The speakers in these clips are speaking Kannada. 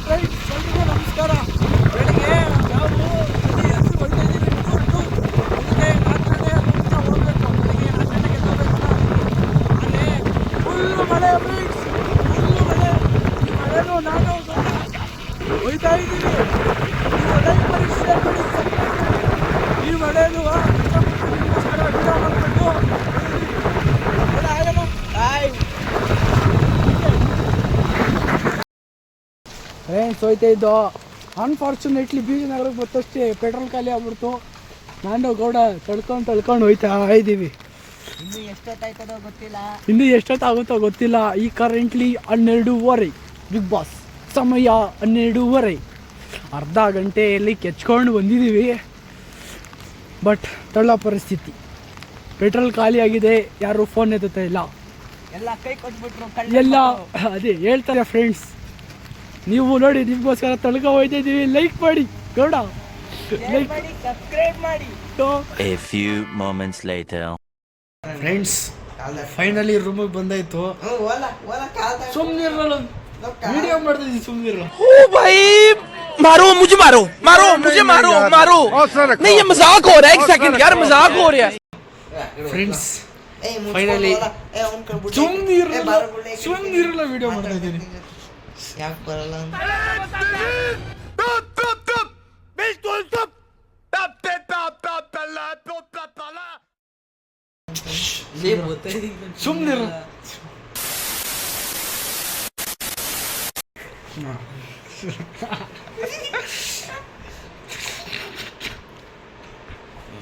ಎಲ್ರಿಗೂ ನಮಸ್ಕಾರ ಬೆಳಿಗ್ಗೆ ನಾವು ನಾಲ್ಕು ಗಂಟೆ ಮುಂಚೆ ಹೋಗ್ಬೇಕು ಬೆಳಿಗ್ಗೆ ನಾಲ್ಕು ಗಂಟೆಗೆ ಆದರೆ ಫುಲ್ಲು ಮಳೆ ಫ್ರೆಂಡ್ಸ್ ಫುಲ್ಲು ಮಳೆ ನಾನು ಹೋಯ್ತಾ ಇದ್ದೀವಿ ನೀವು ಲೈಕ್ ಮಾಡಿ ಶೇರ್ ಮಾಡಿ subscribe ಮಾಡಿ. ಈ ಮಳೆನೂ ನಿಮಗೋಸ್ಕರ ವಿಡಿಯೋ ಮಾಡಿಬಿಟ್ಟು ಆಗೋಣ ಬಾಯ್ ಫ್ರೆಂಡ್ಸ್ ಹೋಯ್ತಾ ಇದ್ದೋ. ಅನ್ಫಾರ್ಚುನೇಟ್ಲಿ ಬೀಜನಗರಕ್ಕೆ ಬರ್ತಷ್ಟೇ ಪೆಟ್ರೋಲ್ ಖಾಲಿ ಆಗ್ಬಿಡ್ತು. ನಾನು ಗೌಡ ತಳ್ಕೊಂಡು ತಳ್ಕೊಂಡು ಹೋಯ್ತಾ ಇದ್ದೀವಿ ಇನ್ನು ಎಷ್ಟೊತ್ತಾಯ್ತದೋ ಗೊತ್ತಿಲ್ಲ. ಇನ್ನು ಎಷ್ಟೊತ್ತಾಗುತ್ತೋ ಗೊತ್ತಿಲ್ಲ. ಈ ಕರೆಂಟ್ಲಿ ಹನ್ನೆರಡೂವರೆ. ಬಿಗ್ ಬಾಸ್ ಸಮಯ ಹನ್ನೆರಡೂವರೆ. ಅರ್ಧ ಗಂಟೆಯಲ್ಲಿ ಕೆಚ್ಕೊಂಡು ಬಂದಿದ್ದೀವಿ. ಬಟ್ ತಳ್ಳ ಪರಿಸ್ಥಿತಿ. ಪೆಟ್ರೋಲ್ ಖಾಲಿ ಆಗಿದೆ. ಯಾರು ಫೋನ್ ಎತ್ತುತ್ತಾ ಇಲ್ಲ. ಎಲ್ಲ ಕೈ ಕೊಟ್ಬಿಟ್ರು ಎಲ್ಲ ಅದೇ ಹೇಳ್ತಾರೆ ಫ್ರೆಂಡ್ಸ್ ನೀವು ನೋಡಿ ನಿಮಗೋಸ್ಕರ ತಳ್ಕೊ ಹೋಯ್ತಾ ಇದ್ದೀವಿ ಲೈಕ್ ಮಾಡಿ ಗೌಡ ಲೈಕ್ ಮಾಡಿ ಸಬ್ಸ್ಕ್ರೈಬ್ ಮಾಡಿ A few moments later. Friends finally ರೂಮಿಗೆ ಬಂದಾಯ್ತು ಓಲಾ ಓಲಾ ಕಾಲ್ದಾಗ ಸುಮ್ಮನಿರಲ್ಲ ವಿಡಿಯೋ ಮಾಡ್ತಿದ್ದೀನಿ ಸುಮ್ಮನಿರಲ್ಲ ओ भाई मारो मुझे मारो मारो मुझे मारो मारो नहीं ये मजाक हो रहा है एक सेकंड यार मजाक हो रहा है ಫ್ರೆಂಡ್ಸ್ ಏ ಮುಚ್ಕೊಂಡು Finally. ಓಲಾ. ಏ ಅವ್ನ್ ಕಣ್ ಬಿಡು. ಸುಮ್ಮನಿರಲ್ಲ ಏ, ಬಾರೋ ಬಿಡು, ಏ, ಸುಮ್ಮನಿರಲ್ಲ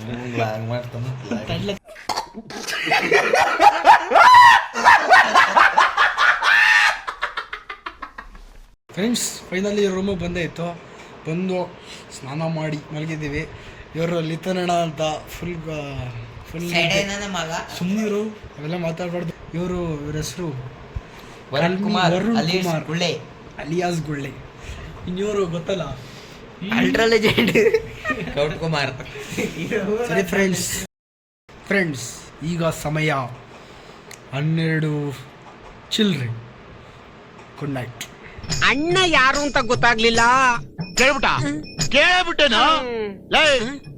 ವಿಡಿಯೋ ಮಾಡ್ತಾ ಇದ್ದೀನಿ ಯಾಕ್ ಬರಲ್ಲ ಅಂತ ಫ್ರೆಂಡ್ಸ್ ಫೈನಲಿ ರೂಮಿಗೆ ಇತ್ತು. ಬಂದು ಸ್ನಾನ ಮಾಡಿ ಮಲಗಿದ್ದೀವಿ. ಇವರು ಲಿತನಣ ಅಂತ ಫುಲ್ ಫುಲ್ ಸುಮ್ಮನಿರು ಅವೆಲ್ಲ ಮಾತಾಡಬಾರ್ದು. ಇವರು ಇವ್ರ ಹೆಸರು ವರುಣ್ ಕುಮಾರ್. ಗುಳ್ಳೆ. ಅಲಿಯಾಸ್ ಗುಳ್ಳೆ. ಇನ್ನಿವರು ಗೊತ್ತಲ್ಲ? Ultra legend Kumar. ಸರಿ ಫ್ರೆಂಡ್ಸ್ ಫ್ರೆಂಡ್ಸ್ ಈಗ ಸಮಯ ಹನ್ನೆರಡು. ಚಿಲ್ರಿ ಗುಡ್ ನೈಟ್ ಅಣ್ಣ ಯಾರು ಅಂತ ಗೊತ್ತಾಗ್ಲಿಲ್ಲ. ಕೇಳ್ಬಿಟ್ಟ? ಕೇಳ್ಬಿಟ್ಟೇನು? ಲೈ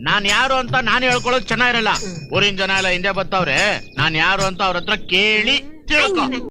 ನಾನ್ ಯಾರು ಅಂತ ನಾನು ಹೇಳ್ಕೊಳ್ಳೋದು ಚೆನ್ನಾಗಿರಲ್ಲ. ಊರಿನ ಜನ ಎಲ್ಲ ಹಿಂದೆ ಬರ್ತಾವ್ರೆ ನಾನ್ ಯಾರು ಅಂತ ಅವ್ರ ಹತ್ರ ಕೇಳಿ ತಿಳ್ಕೊ.